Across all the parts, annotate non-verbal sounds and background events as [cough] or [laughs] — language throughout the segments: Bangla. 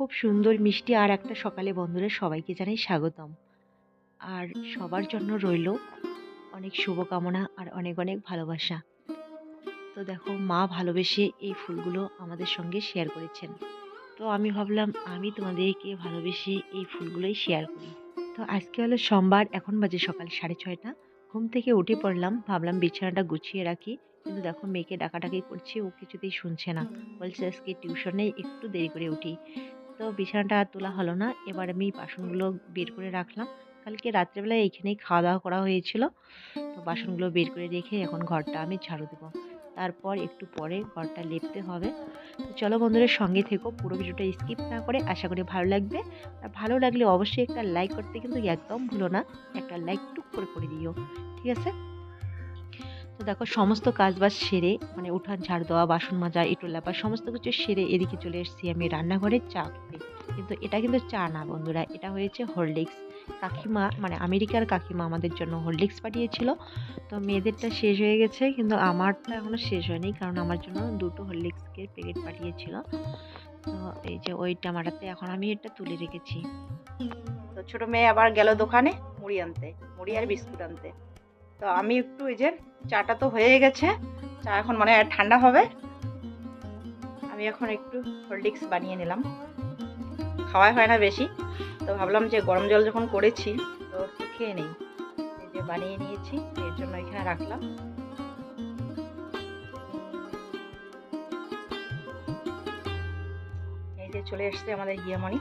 খুব সুন্দর, মিষ্টি আর একটা সকালে বন্ধুরা সবাইকে জানাই স্বাগতম। আর সবার জন্য রইল অনেক শুভকামনা আর অনেক অনেক ভালোবাসা। তো দেখো, মা ভালোবেসে এই ফুলগুলো আমাদের সঙ্গে শেয়ার করেছেন। তো আমি ভাবলাম, আমি তোমাদেরকে ভালোবেসে এই ফুলগুলোই শেয়ার করি। তো আজকে হলো সোমবার, এখন বাজে সকাল সাড়ে ছয়টা। ঘুম থেকে উঠে পড়লাম, ভাবলাম বিছানাটা গুছিয়ে রাখি। কিন্তু দেখো, মেয়েকে ডাকাডাকি করছি, ও কিছুতেই শুনছে না। বলছে, আজকে টিউশনে একটু দেরি করে উঠি। তো বিছানাটা আর তোলা হলো না। এবার আমি বাসনগুলো বের করে রাখলাম। কালকে রাত্রেবেলায় এইখানেই খাওয়া দাওয়া করা হয়েছিল। তো বাসনগুলো বের করে রেখে এখন ঘরটা আমি ঝাড়ু দেবো। তারপর একটু পরে ঘরটা লেপতে হবে। তো চলো বন্ধুদের সঙ্গে থেকো, পুরো ভিডিওটা স্কিপ না করে আশা করি ভালো লাগবে। আর ভালো লাগলে অবশ্যই একটা লাইক করতে কিন্তু একদম ভুলো না। একটা লাইক টুক করে করে দিও। ঠিক আছে? তো দেখো, সমস্ত কাজ বাজ সেরে মানে উঠান, ঝাড় দেওয়া, বাসন মাজা, ইটো লাপা, সমস্ত কিছু সেরে এদিকে চলে এসেছি আমি রান্নাঘরে চা খেতে। কিন্তু এটা কিন্তু চা না, বন্ধুরা, এটা হয়েছে হরলিক্স। কাকিমা মানে আমেরিকার কাকিমা আমাদের জন্য হরলিক্স পাঠিয়েছিল। তো মেয়েদেরটা শেষ হয়ে গেছে, কিন্তু আমারটা এখনও শেষ হয়নি, কারণ আমার জন্য দুটো হরলিক্সের প্যাকেট পাঠিয়েছিল। তো এই যে ওই টামাটাতে এখন আমি এটা তুলে রেখেছি। তো ছোট মেয়ে আবার গেল দোকানে মুড়ি আনতে, মুড়ি আর বিস্কুট আনতে। তো আমি একটু ওই যে চাটা তো হয়ে গেছে। চা এখন মানে ঠান্ডা হবে। আমি এখন একটু হরলিক্স বানিয়ে নিলাম। খাওয়াই হয় না বেশি। তো ভাবলাম যে গরম জল যখন করেছি, তো খেয়ে নেই। এই যে বানিয়ে নিয়েছি এর জন্য এখানে রাখলাম। এই যে চলে এসছে আমাদের গিয়ামণি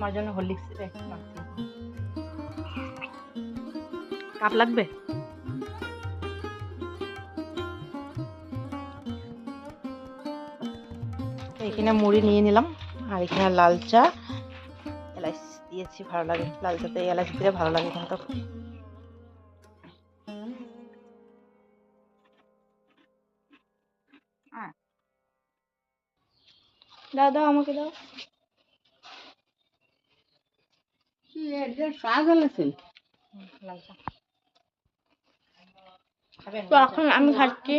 তোমার জন্য হরলিক্স কাপ লাগবে? এখানে মুড়ি নিয়ে নিলাম, আর এখানে লাল চা। এলাচ দিয়েছি, ভালো লাগে। লাল চাতে এলাচ দিলে ভালো লাগে কিন্তু দাও দাও, আমাকে দাও লাল চা খাবেন তো এখন আমি খাচ্ছি।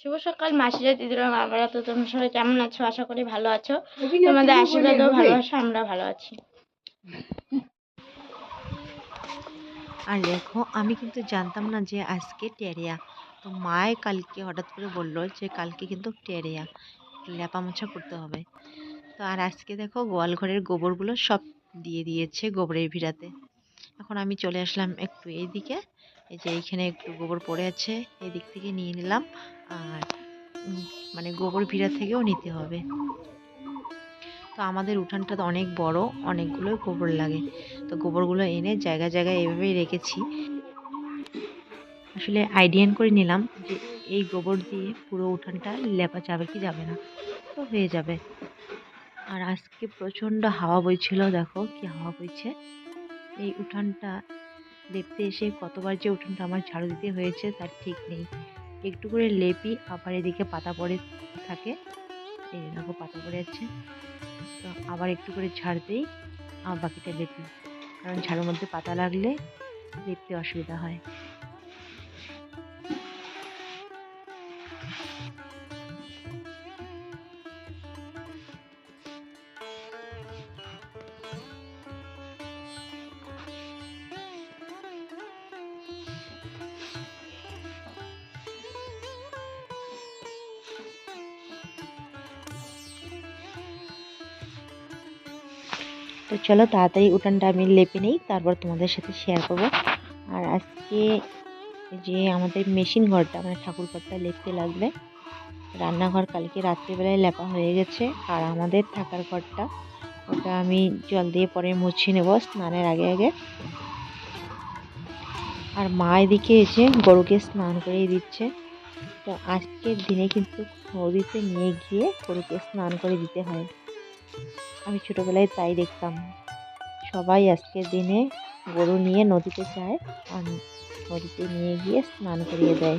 শুভ সকাল মাসিরা দিদিরা মামারা তো তোমরা সবাই কেমন আছো? আশা করি ভালো আছো। তোমাদের আশীর্বাদ ও ভালোবাসা আমরা ভালো আছি আর দেখো আমি কিন্তু জানতাম না যে আজকে টেরিয়া। তো মায়ে কালকে হঠাৎ করে বলল যে কালকে কিন্তু টেরিয়া। লেপা মোছা করতে হবে। তো আর আজকে দেখো গোয়াল ঘরের গোবরগুলো সব দিয়ে দিয়েছে গোবরের ভিড়াতে। এখন আমি চলে আসলাম একটু এইদিকে। এই যে এইখানে একটু গোবর পড়ে আছে এই দিক থেকে নিয়ে নিলাম। আর মানে গোবর ভিড়া থেকেও নিতে হবে। তো আমাদের উঠানটা তো অনেক বড়, অনেকগুলো গোবর লাগে। তো গোবরগুলো এনে জায়গায় জায়গায় এভাবেই রেখেছি। আসলে আইডিয়ান করে নিলাম যে এই গোবর দিয়ে পুরো উঠানটা লেপা যাবে কি যাবে না, তো হয়ে যাবে। আর আজকে প্রচণ্ড হাওয়া বইছিল, দেখো কি হাওয়া বইছে। এই উঠানটা দেখতে এসে কতবার যে উঠানটা আমার ঝাড়ু দিতে হয়েছে তার ঠিক নেই। একটু করে লেপি, আবার এদিকে পাতা পড়ে থাকে। এই দেখো পাতা পড়ে আছে। তো আবার একটু করে ঝাড় দিই, আর বাকিটা লেপি। কারণ ঝাড়ুর মধ্যে পাতা লাগলে লেপতে অসুবিধা হয়। চলো তাড়াতাড়ি উঠানটা আমি লেপে নেই, তারপর তোমাদের সাথে শেয়ার করব। আর আজকে যে আমাদের মেশিন ঘরটা মানে ঠাকুর ঘরটা লেপতে লাগবে। রান্নাঘর কালকে রাত্রিবেলায় লেপা হয়ে গেছে, আর আমাদের থাকার ঘরটা, ওটা আমি জল দিয়ে পরে মুছে নেব স্নানের আগে আগে। আর মা এদিকে এসে গরুকে স্নান করিয়ে দিচ্ছে। তো আজকের দিনে কিন্তু নদীতে নিয়ে গিয়ে গরুকে স্নান করে দিতে হয়। আমি ছোটোবেলায় তাই দেখতাম। সবাই আজকের দিনে গরু নিয়ে নদীতে যায় আর নদীতে নিয়ে গিয়ে স্নান করিয়ে দেয়।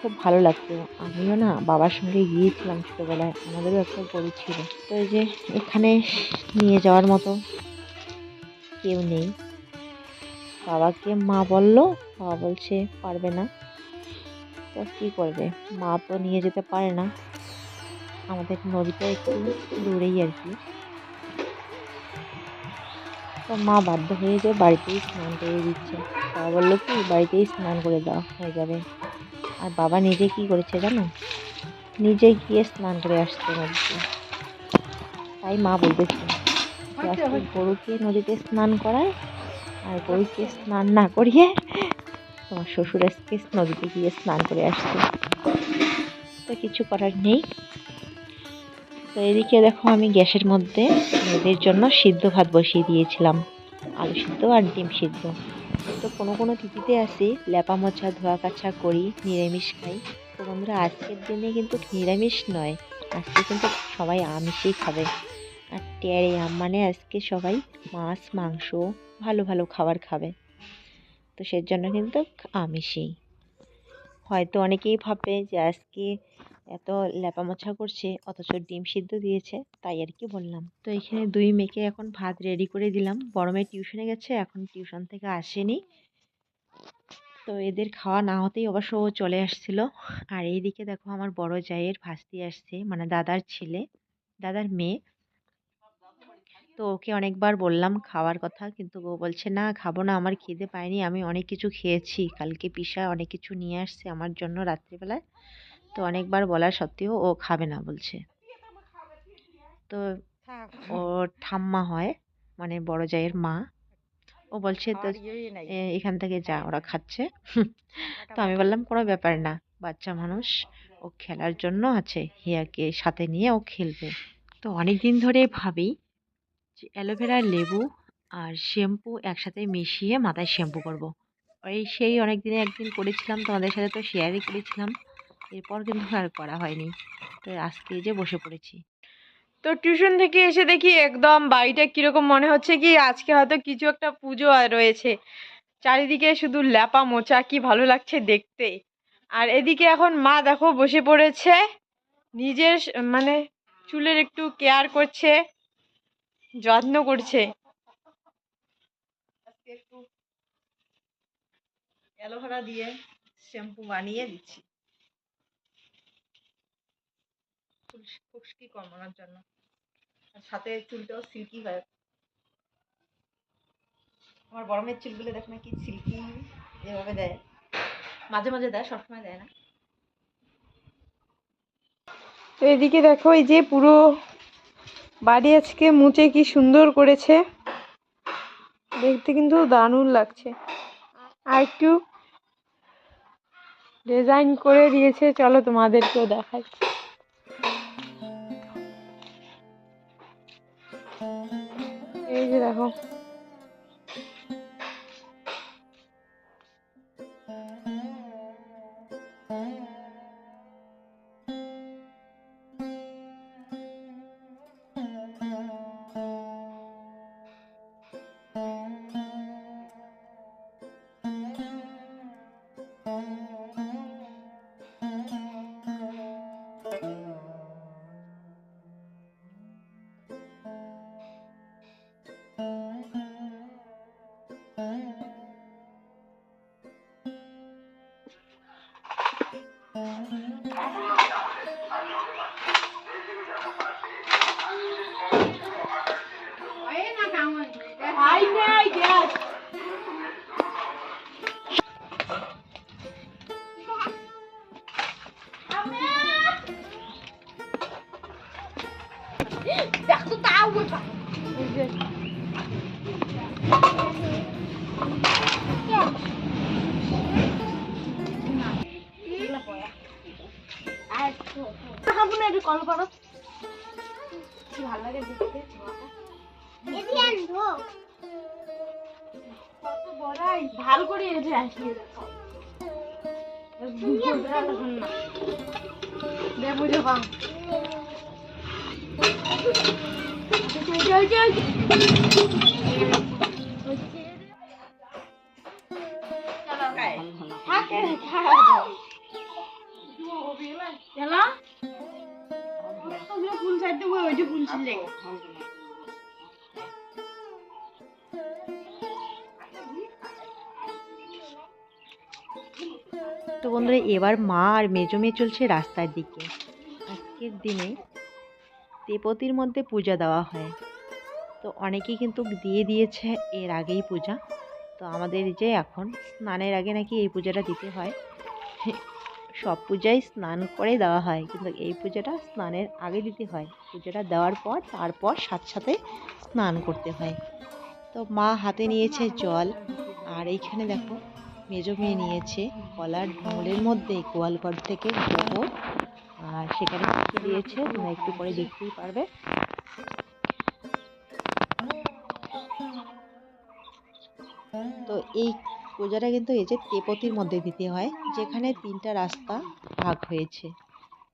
খুব ভালো লাগতো। আমিও না বাবার সঙ্গে গিয়েছিলাম ছোটোবেলায়, আমাদেরও একটা গরু ছিল। তো এই যে এখানে নিয়ে যাওয়ার মতো কেউ নেই। বাবাকে মা বলল, বাবা বলছে, পারবে না। তো কী করবে? মা তো নিয়ে যেতে পারে না। আমাদের নদীটা একটু দূরেই আর কি। তো মা বাধ্য হয়ে যে বাড়িতেই স্নান করে দিচ্ছে। বাবা বলল, কি? বাড়িতেই স্নান করে দেওয়া হয়ে যাবে। আর বাবা নিজে কি করেছে জানো? নিজে গিয়ে স্নান করে আসছে নদীতে। তাই মা বলতেছে গরুকে নদীতে স্নান করায় আর গরুকে স্নান না করিয়ে তোমার শ্বশুর আজকে নদীতে গিয়ে স্নান করে আসছে। তো কিছু করার নেই। তো এদিকে দেখো আমি গ্যাসের মধ্যে মেয়েদের জন্য সিদ্ধ ভাত বসিয়ে দিয়েছিলাম। আলু সিদ্ধ আর ডিম সিদ্ধ। তো কোনো কোনো তিথিতে আসি ল্যাপা মোছা, ধোয়া কাছা করি, নিরামিষ খাই। তো বন্ধুরা, আজকের দিনে কিন্তু নিরামিষ নয়, আজকে কিন্তু সবাই আমিষই খাবে। আর টেরে আম মানে আজকে সবাই মাছ, মাংস, ভালো ভালো খাবার খাবে। তো সেজন্য কিন্তু আমিষই। হয়তো অনেকেই ভাববে যে আজকে এত ল্যাপা মোছা করছে, অথচ ডিম সিদ্ধ দিয়েছে, তাই আর কি বললাম। তো এখানে দুই মেয়েকে এখন ভাত রেডি করে দিলাম। বড় মেয়ে টিউশনে গেছে, এখন টিউশন থেকে আসেনি। তো এদের খাওয়া না হতেই অবশ্য ও চলে আসছিল। আর এইদিকে দেখো আমার বড় জায়ের ভাস্তি আসছে মানে দাদার ছেলে, দাদার মেয়ে। তো ওকে অনেকবার বললাম খাওয়ার কথা, কিন্তু ও বলছে, না, খাব না, আমার খিদে পায়নি, আমি অনেক কিছু খেয়েছি, কালকে পিসা অনেক কিছু নিয়ে আসছে আমার জন্য রাত্রিবেলায়। তো অনেকবার বলার সত্ত্বেও ও খাবে না বলছে। তো ওর ঠাম্মা হয় মানে বড় জায়ের মা। ও বলছে তো এখান থেকে যা ওরা খাচ্ছে। তো আমি বললাম কোনো ব্যাপার না বাচ্চা মানুষ ও খেলার জন্য আছে হিয়াকে সাথে নিয়ে ও খেলবে। তো অনেক দিন ধরে ভাবি যে অ্যালোভেরা লেবু আর শ্যাম্পু একসাথে মিশিয়ে মাথায় শ্যাম্পু করব। ওই সেই অনেক দিনে একদিন করেছিলাম তোমাদের সাথে তো শেয়ারই করেছিলাম। এরপর কিন্তু আর করা হয়নি। তো আজকে এই যে বসে পড়েছি। তো টিউশন থেকে এসে দেখি একদম বাড়িটা কীরকম মনে হচ্ছে কি আজকে হয়তো কিছু একটা পুজো আর রয়েছে। চারিদিকে শুধু ল্যাপা মোচা কি ভালো লাগছে দেখতে। আর এদিকে এখন মা দেখো বসে পড়েছে। নিজের মানে চুলের একটু কেয়ার করছে যত্ন করছে। একটু অ্যালোভেরা দিয়ে শ্যাম্পু বানিয়ে দিচ্ছি। খুশকি কমানোর জন্য। সাথে চুলটাও সিল্কি হয়। আমার মেয়ের চুলগুলো দেখো না কি সিল্কি এভাবে দেয়। মাঝে মাঝে দেয়, সবসময় দেয় না। তো এদিকে দেখো এই যে পুরো বাড়ি আজকে মুছে কি সুন্দর করেছে। দেখতে কিন্তু দারুণ লাগছে। আর একটু ডিজাইন করে দিয়েছে, চলো তোমাদেরকেও দেখাই দেখো। তো বন্ধুরা এবার মা আর মেজো মেয়ে চলছে রাস্তার দিকে। আজকের দিনে তেপতির মধ্যে পূজা দেওয়া হয়। তো অনেকেই কিন্তু দিয়ে দিয়েছে এর আগেই পূজা। তো আমাদের যে এখন স্নানের আগে নাকি এই পূজাটা দিতে হয়। সব পূজাই স্নান করে দেওয়া হয়, কিন্তু এই পূজাটা স্নানের আগে দিতে হয়। পূজাটা দেওয়ার পর তারপর সাথে সাথে স্নান করতে হয়। তো মা হাতে নিয়েছে জল, আর এইখানে দেখো মেজো মেয়ে নিয়েছে কলার ঢোলের মধ্যে গোয়ালঘর থেকে গোবর আর সেখানে কী দিয়েছে তোমরা একটু পরে দেখতেই পারবে। তো এই পূজাটা কিন্তু এই যে তেপতির মধ্যে দিতে হয় যেখানে তিনটা রাস্তা ভাগ হয়েছে।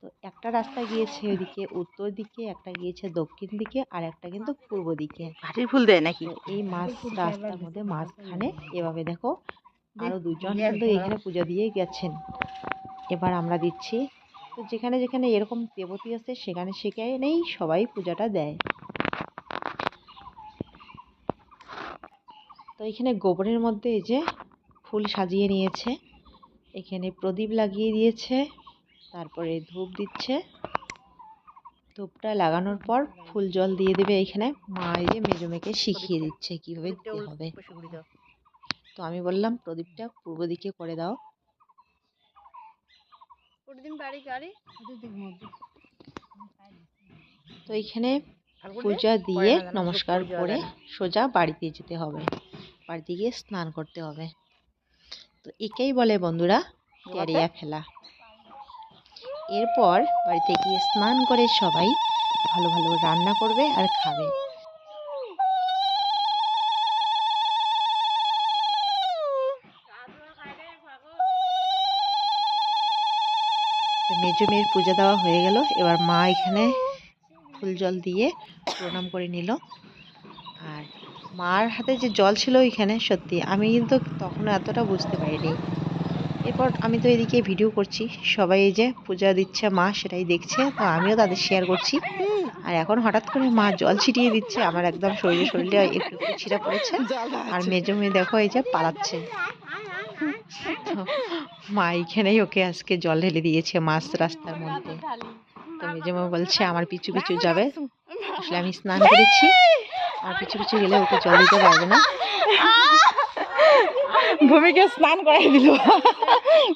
তো একটা রাস্তা গিয়েছে ওদিকে উত্তর দিকে একটা গিয়েছে দক্ষিণ দিকে আর একটা কিন্তু পূর্ব দিকে। ঘাটির ফুল দেয় নাকি? এই মাছ রাস্তার মধ্যে মাঝখানে এভাবে দেখো আরও দুজন কিন্তু এখানে পূজা দিয়ে গেছেন। এবার আমরা দিচ্ছি তো যেখানে যেখানে এরকম দেবতী আছে সেখানে সেখানেই সবাই পূজাটা দেয়। তো এখানে গোবরের মধ্যে এই যে ফুল সাজিয়ে নিয়েছে। এখানে প্রদীপ লাগিয়ে দিয়েছে তারপরে ধূপ দিচ্ছে। ধূপটা লাগানোর পর ফুল জল দিয়ে দেবে এখানে। মা এই যে মেজো মেয়েকে শিখিয়ে দিচ্ছে কীভাবে দিতে হবে। তো আমি বললাম প্রদীপটা পূর্ব দিকে করে দাও। তো এখানে পূজা দিয়ে নমস্কার করে সোজা বাড়িতে যেতে হবে। বাড়িতে গিয়ে স্নান করতে হবে। তো একেই বলে বন্ধুরা টেরিয়া ফেলা। এরপর বাড়িতে গিয়ে স্নান করে সবাই ভালো ভালো রান্না করবে আর খাবে তো মেজো মেয়ের পূজা দেওয়া হয়ে গেল। এবার মা এখানে ফুল জল দিয়ে প্রণাম করে নিল। আর মার হাতে যে জল ছিল ওইখানে সত্যি আমি কিন্তু তখন এতটা বুঝতে পারিনি। এরপর আমি তো এদিকে ভিডিও করছি। সবাই এই যে পূজা দিচ্ছে মা সেটাই দেখছে। তো আমিও তাদের শেয়ার করছি। আর এখন হঠাৎ করে মা জল ছিটিয়ে দিচ্ছে। আমার একদম শরীরে শরীরে একটু ছিটা পড়েছে। আর মেজো মেয়ে দেখো এই যে পালাচ্ছে। মা এইখানেই ওকে আজকে জল ঢেলে দিয়েছে মাছ রাস্তার মধ্যে। তো মেজো মেয়ে বলছে আমার পিছু পিছু যাবে। আসলে আমি স্নান করেছি। আর পিছু পিছু গেলে ওকে জল দিতে পারবে না। ভূমিকে স্নান করাই দিল।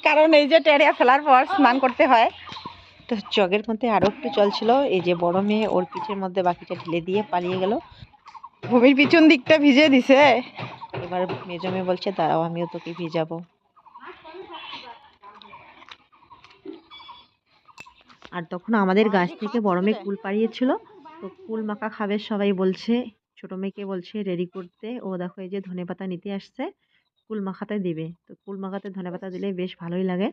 কারণ এই যে টেরিয়া ফেলার পর স্নান করতে হয়। তো জগের মধ্যে আরও একটু জল ছিল। এই যে বড় মেয়ে ওর পিঠের মধ্যে বাকিটা ঢেলে দিয়ে পালিয়ে গেল। ভূমির পিছন দিকটা ভিজে দিছে। এবার মেজো মেয়ে বলছে দাঁড়াও আমিও তোকে ভিজাবো। আর তখন আমাদের গাছ থেকে বড় মেয়ে কুল পাড়িয়েছিল। তো কুল মাখা খাবে সবাই বলছে ছোট মেয়েকে বলছে রেডি করতে। ও দেখো এই যে ধনেপাতা নিতে আসছে কুল মাখাতে দেবে। তো কুল মাখাতে ধনেপাতা দিলে বেশ ভালোই লাগে।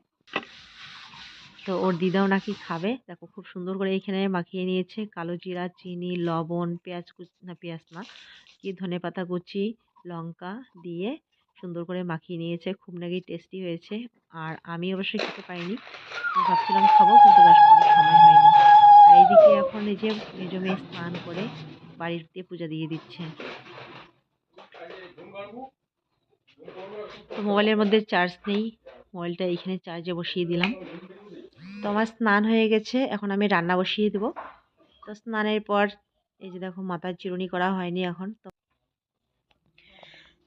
তো ওর দিদাও নাকি খাবে। দেখো খুব সুন্দর করে এখানে মাখিয়ে নিয়েছে। কালো জিরা চিনি লবণ পেঁয়াজ কুচি না পেঁয়াজ না কি ধনেপাতা কুচি লঙ্কা দিয়ে সুন্দর করে মাখিয়ে নিয়েছে, খুব নাকি টেস্টি হয়েছে। আর আমি অবশ্যই খেতে আমি ভাবছিলাম খাব, কিন্তু তারপরে সময় হয়নি। আর এইদিকে এখন এই যে মেজো মেয়ে স্নান করে বাড়িতে পূজা দিয়ে দিচ্ছে। তো মোবাইলের মধ্যে চার্জ নেই। মোবাইলটা এইখানে চার্জে বসিয়ে দিলাম। তো আমার স্নান হয়ে গেছে। এখন আমি রান্না বসিয়ে দেবো। তো স্নানের পর এই যে দেখো, মাথার চিরুনি করা হয়নি এখন। তো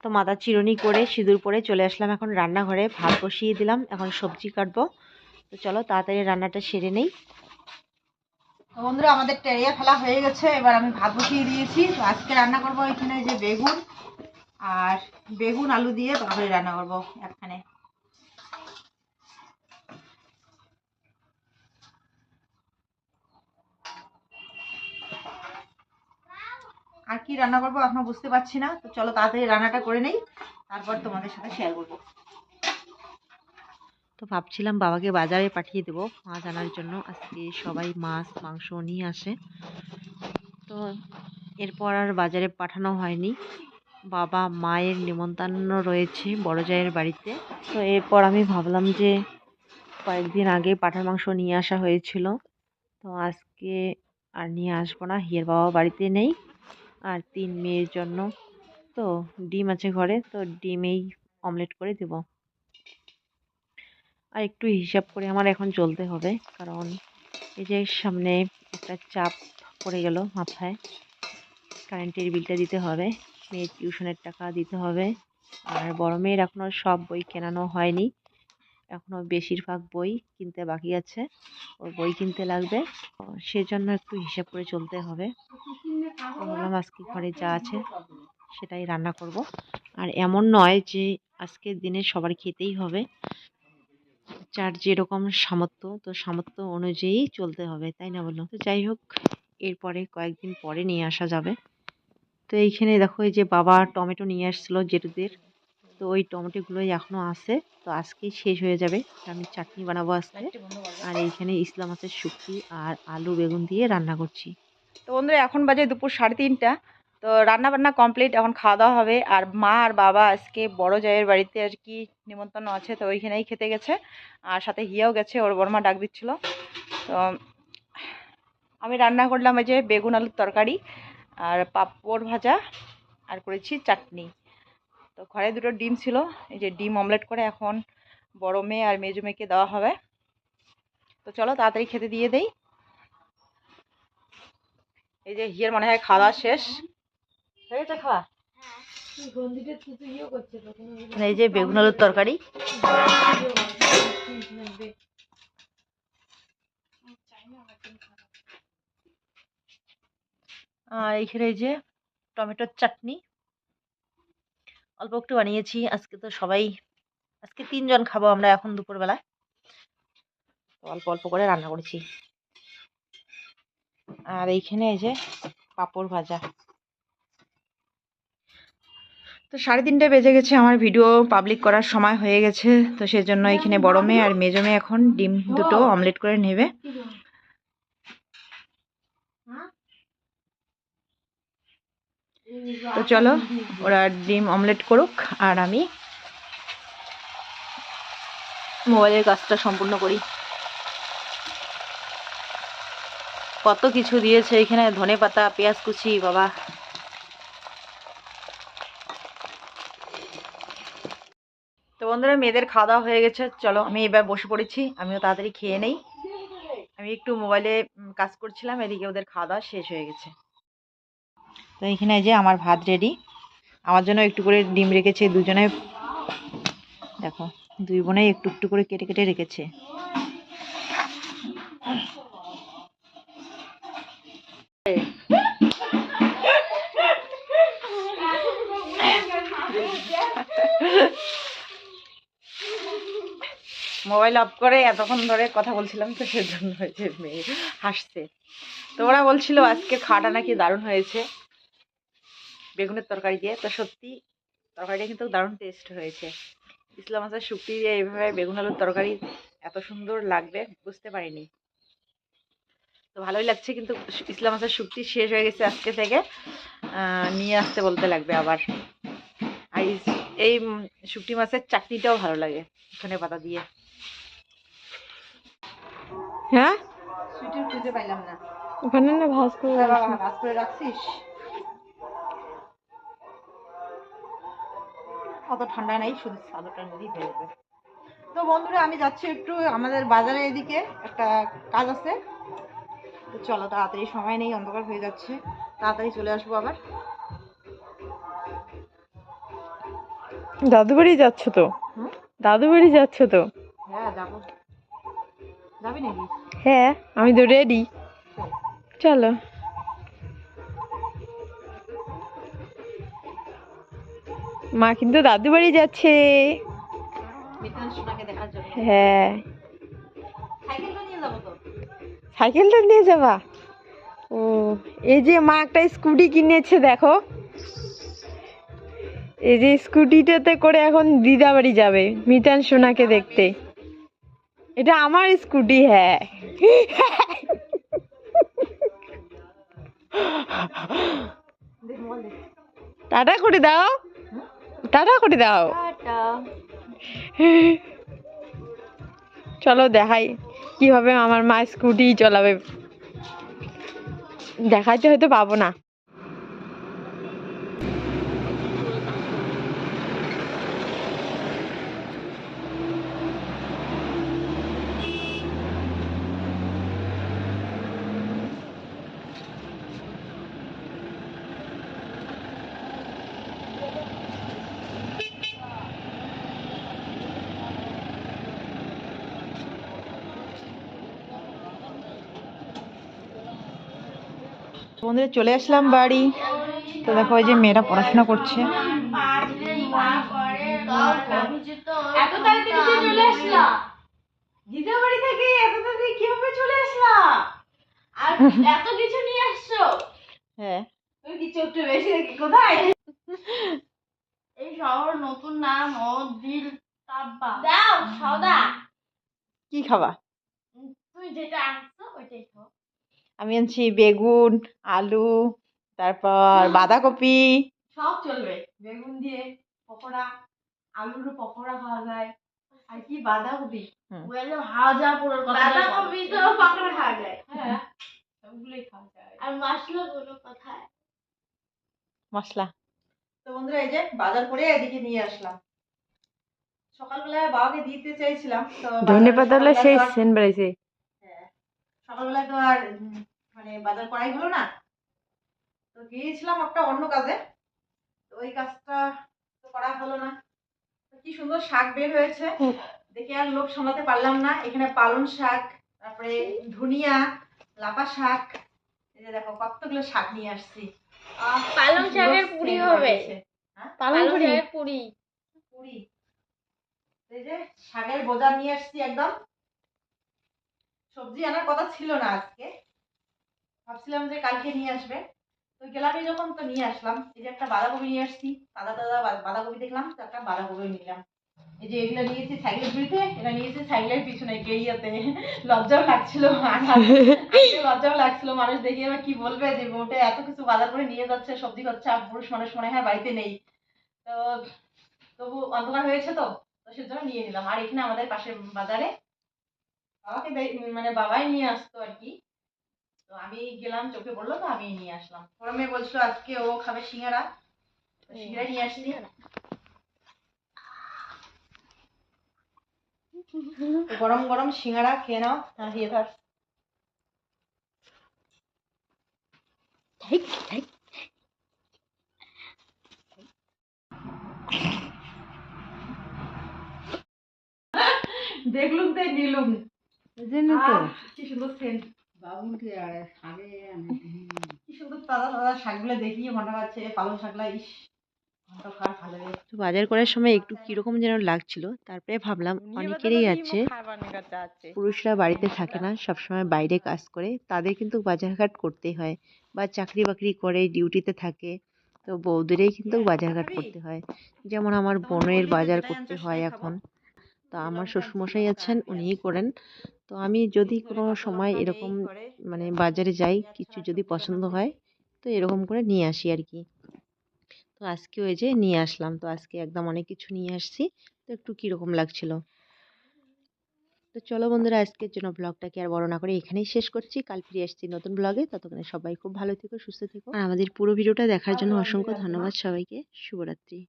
তো মাথা চিরুনি করে সিঁদুর পরে চলে আসলাম এখন রান্নাঘরে। ভাত বসিয়ে দিলাম, এখন সবজি কাটবো। তো চলো তাড়াতাড়ি রান্নাটা সেরে নেই। তো বন্ধুরা, আমাদের টেরিয়া ফেলা হয়ে গেছে, এবার আমি ভাত বসিয়ে দিয়েছি। তো আজকে রান্না করব এখানে যে বেগুন আর বেগুন আলু দিয়ে তরকারি রান্না করব একখানে। আর কি রান্না করব এখনও বুঝতে পারছি না। তো চলো তাড়াতাড়ি রান্নাটা করে নেই। তারপর তোমাদের সাথে শেয়ার করব। তো ভাবছিলাম বাবাকে বাজারে পাঠিয়ে দেবো মাছ আনার জন্য। আজকে সবাই মাছ, মাংস নিয়ে আসে। তো এরপর আর বাজারে পাঠানো হয়নি। বাবা মায়ের নিমন্ত্রণ রয়েছে বড় জায়ের বাড়িতে। তো এরপর আমি ভাবলাম যে কয়েকদিন আগে পাঠার মাংস নিয়ে আসা হয়েছিল। তো আজকে আর নিয়ে আসব না, হিয়ের বাবা বাড়িতে নেই। আর তিন মেয়ের জন্য। তো ডিম আছে ঘরে, তো ডিমেই অমলেট করে দেব। আর একটু হিসাব করে আমার এখন চলতে হবে, কারণ এই যে সামনে একটা চাপ পড়ে গেল মাথায়। কারেন্টের বিলটা দিতে হবে, মেয়ের টিউশনের টাকা দিতে হবে, আর বড় মেয়ের এখনও সব বই কেনানো হয়নি। এখনও বেশিরভাগ বই কিনতে বাকি আছে। ওর বই কিনতে লাগবে। সেজন্য একটু হিসাব করে চলতে হবে। ভাবলাম আজকে ঘরে যা আছে, সেটাই রান্না করব। আর এমন নয় যে আজকের দিনে সবার খেতেই হবে। যার যেরকম সামর্থ্য, তো সামর্থ্য অনুযায়ী চলতে হবে, তাই না বলো তো যাই হোক, এরপরে কয়েকদিন পরে নিয়ে আসা যাবে। তো এইখানে দেখো, এই যে বাবা টমেটো নিয়ে আসছিল জেঠুদের। তো ওই টমেটোগুলোই এখনও আছে। তো আজকেই শেষ হয়ে যাবে। আমি চাটনি বানাবো আজকে। আর এইখানে ইসলাম মাছের শুক্তি আর আলু বেগুন দিয়ে রান্না করছি। তো বন্ধুরা এখন বাজে দুপুর সাড়ে তিনটা। তো রান্না বান্না কমপ্লিট। এখন খাওয়া দাওয়া হবে। আর মা আর বাবা আজকে বড় জায়ের বাড়িতে আর কি নিমন্ত্রণ আছে তো ওইখানেই খেতে গেছে। আর সাথে হিয়াও গেছে। ওর বর্মা ডাক দিচ্ছিল। তো আমি রান্না করলাম এই যে বেগুন আলুর তরকারি আর পাপড় ভাজা আর করেছি চাটনি। তো ঘরে দুটো ডিম ছিল, এই যে ডিম অমলেট করে এখন বড় মেয়ে আর মেজো মেয়েকে দেওয়া হবে। তো চলো তাড়াতাড়ি খেতে দিয়ে দেই। এই যে হিয়ের মনে হয় খাওয়া শেষ। হয়ে গেছে খাওয়া? মানে এই যে বেগুন আলুর তরকারি। এইখানে এই যে টমেটোর চাটনি। অল্প একটু বানিয়েছি। আজকে তো সবাই আজকে তিনজন খাব আমরা এখন দুপুরবেলা অল্প অল্প করে রান্না করেছি। আর এইখানে এই যে পাঁপড় ভাজা। তো সাড়ে তিনটে বেজে গেছে আমার ভিডিও পাবলিক করার সময় হয়ে গেছে। তো সেজন্য এখানে বড় মেয়ে আর মেজো মেয়ে এখন ডিম দুটো অমলেট করে নেবে। তো চলো, ওরা ডিম অমলেট করুক, আর আমি মোবাইলের কাজটা সম্পূর্ণ করি। কত কিছু দিয়েছে এখানে, ধনে পাতা, পেঁয়াজ কুচি, বাবা। তো বন্ধুরা, মেয়েদের খাওয়া দাওয়া হয়ে গেছে। চলো, আমি এবার বসে পড়েছি, আমিও তাড়াতাড়ি খেয়ে নেই। আমি একটু মোবাইলে কাজ করছিলাম, এদিকে ওদের খাওয়া দাওয়া শেষ হয়ে গেছে। তো এইখানে এই যে আমার ভাত রেডি আমার জন্য একটু করে ডিম রেখেছে, দুজনে দেখো, দুই বোনেই একটু একটু করে কেটে কেটে রেখেছে। মোবাইল অফ করে এতক্ষণ ধরে কথা বলছিলাম তো সেজন্য হয়েছে মেয়ে হাসছে। তো ওরা বলছিল আজকে খাওয়াটা নাকি দারুণ হয়েছে। বেগুনের তরকারি দিয়ে। তো সত্যি তরকারিটা কিন্তু দারুণ টেস্ট হয়েছে। ইসলাম মাছের শুক্তি দিয়ে এইভাবে বেগুন আলুর তরকারি এত সুন্দর লাগবে বুঝতে পারিনি। তো ভালোই লাগছে কিন্তু ইসলাম মাছের শুক্তি শেষ হয়ে গেছে আজকে থেকে। নিয়ে আসতে বলতে লাগবে আবার। আর এই- উম, মাছের চাটনিটাও ভালো লাগে ধনে পাতা দিয়ে। হ্যাঁ? সুইটের খুঁজে পাইলাম না। ওখানে না ভাজ করে রাখি। কাজ করে রাখছিস? অত ঠান্ডা নেই শুধু নদী হয়ে যাবে। তো বন্ধুরা আমি যাচ্ছি একটু আমাদের বাজারে এদিকে একটা কাজ আছে। তো চলো তাড়াতাড়ি সময় নেই অন্ধকার হয়ে যাচ্ছে। তাড়াতাড়ি চলে আসব আবার। দাদু বাড়ি যাচ্ছ তো? দাদু বাড়ি যাচ্ছ তো? হ্যাঁ যাব। যাবি নাকি? হ্যাঁ আমি তো রেডি চল। মা কিন্তু দাদু বাড়ি যাচ্ছে। হ্যাঁ। সাইকেলটা নিয়ে যাব? ও, এই যে মা একটা স্কুটি কিনেছে, দেখো। এই যে স্কুটিটাতে করে এখন দিদা বাড়ি যাবে, মিতান সোনাকে দেখতে। এটা আমার স্কুটি হ্যাঁ। টাটা করে দাও। টাটা করে দাও। চলো দেখাই কীভাবে আমার মা স্কুটি চলাবে। দেখাইতে হয়তো পাবো না। বন্ধুরা চলে আসলাম বাড়ি। তো দেখো ওই যে মেয়েরা পড়াশোনা করছে। এত তাড়াতাড়ি চলে আসলা? দিদা বাড়ি এত তাড়াতাড়ি কীভাবে চলে আসলা? এত কিছু নিয়ে আসছো? হ্যাঁ। তুমি কিছু একটু বেশি দেখি? কোথায়? এই শহর নতুন নাম ও দিল তাব্বা। দাও সদা কি খাবা? তুমি যেটা আনছো ওইটাই খাও। আমি আনছি বেগুন আলু তারপর [laughs] বাঁধাকপি। সব চলবে। বেগুন দিয়ে পকোড়া আলুর পকোড়া খাওয়া যায়। আর কি বাঁধাকপি? হুম। ওগুলো ভাজা পুরো বাঁধাকপি তো পকোড়া খাওয়া যায়। হ্যাঁ। খাওয়া যায়। আর মশলা গুলো কোথায়? মশলা। তো বন্ধুরা এই যে বাজার করে এদিকে নিয়ে আসলাম। সকালবেলায় বাবাকে দিতে চাইছিলাম তো ধনে পাতা সেই সেন বেড়াইছে। হ্যাঁ, সকালবেলায় তো আর মানে বাজার করাই হলো না। তো গিয়েছিলাম একটা অন্য কাজে। তো ওই কাজটা তো করা হলো না। তো কি সুন্দর শাক বের হয়েছে। দেখে আর লোভ সামলাতে পারলাম না। এখানে পালং শাক তারপরে ধনিয়া লাপা শাক। এই যে দেখো কতগুলো শাক নিয়ে আসছি। আহ, পালং শাকের পুরি হবে। হ্যাঁ? পালং শাকের পুরি। পুরি। এই যে শাকের বোঝা নিয়ে আসছি একদম। সবজি আনার কথা ছিল না আজকে। ভাবছিলাম যে কালকে নিয়ে আসবে। তো গেলামই যখন, তো নিয়ে আসলাম। এই যে একটা বাঁধাকপি নিয়ে আসছি। তাজা বা- বাঁধাকপি দেখলাম, তো একটা বাঁধাকপি নিলাম। এই যে এগুলো নিয়েছি সাইকেলের পিড়িতে এটা নিয়েছি সাইকেলের পিছনে গেরিয়াতে লজ্জাও লাগছিল লজ্জাও লাগছিল মানুষ দেখে, এবার কি বলবে যে বোটে এত কিছু বাজার করে নিয়ে যাচ্ছে, সবজি করছে আর পুরুষ মানুষ মনে হয় বাড়িতে নেই। তো তবু অন্ধকার হয়েছে তো তো সেজন্য নিয়ে নিলাম। আর এখানে আমাদের পাশের বাজারে দে- মানে বাবাই নিয়ে আসতো আর কি। তো আমি গেলাম চোখে পড়ল তো আমি নিয়ে আসলাম। বড় মেয়ে বলছিল আজকে ও খাবে সিঙ্গারা। সিঙ্গারা নিয়ে আসছি। গরম গরম সিঙ্গারা খেয়ে নাও। হ্যাঁ দিয়ে ধর। দেখলুম তাই নিলুম। আহ, কি সুন্দর সেন্ট কি সুন্দর তাজা তাজা শাকগুলো দেখি মনে হচ্ছে পালং শাকলা ইস ঘণ্টা খাওয়ার ভালো লাগে। তো বাজার করার সময় একটু কীরকম যেন লাগছিল তারপরে ভাবলাম অনেকেরই আছে। পুরুষরা বাড়িতে থাকে না সবসময় বাইরে কাজ করে তাদের কিন্তু বাজারঘাট করতেই হয় বা চাকরি বাকরি করে ডিউটিতে থাকে। তো বউদেরই কিন্তু বাজারঘাট করতে হয়। যেমন আমার বোনের বাজার করতে হয় এখন। তো আমার শ্বশুরমশাই আছেন উনিই করেন। তো আমি যদি কোনো সময় এরকম মানে বাজারে যাই কিছু যদি পছন্দ হয় তো এরকম করে নিয়ে আসি আর কি। তো আজকে ওই যে নিয়ে আসলাম তো আজকে একদম অনেক কিছু নিয়ে আসছি। তো একটু কীরকম লাগছিল? তো চলো বন্ধুরা আজকের জন্য ব্লগটাকে আর বড় না করে এখানেই শেষ করছি। কাল ফিরে আসছি নতুন ব্লগে। ততক্ষণে সবাই খুব ভালো থেকো সুস্থ থেকো। আর আমাদের পুরো ভিডিওটা দেখার জন্য অসংখ্য ধন্যবাদ সবাইকে। শুভরাত্রি।